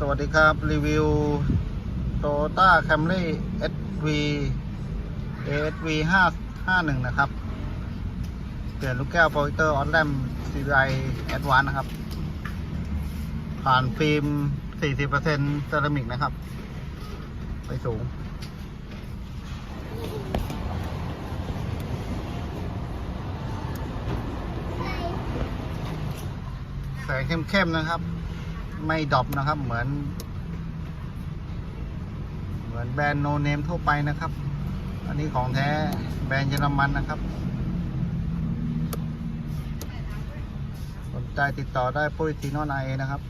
สวัสดีครับ รีวิว Toyota Camry SV SV 551 นะครับ เปลี่ยนลูกแก้วโปรเจคเตอร์ออนแลม CVI Advance นะครับ ผ่านฟิล์ม 40%เซรามิกนะครับ ไปสูง แสงเข้มๆนะครับ ไม่ดรอปนะครับ เหมือน เหมือนแบรนด์โนเนมทั่วไปนะครับ อันนี้ของแท้แบรนด์เยอรมันนะครับ สนใจติดต่อได้ปุ้ยซีโนไอนะครับ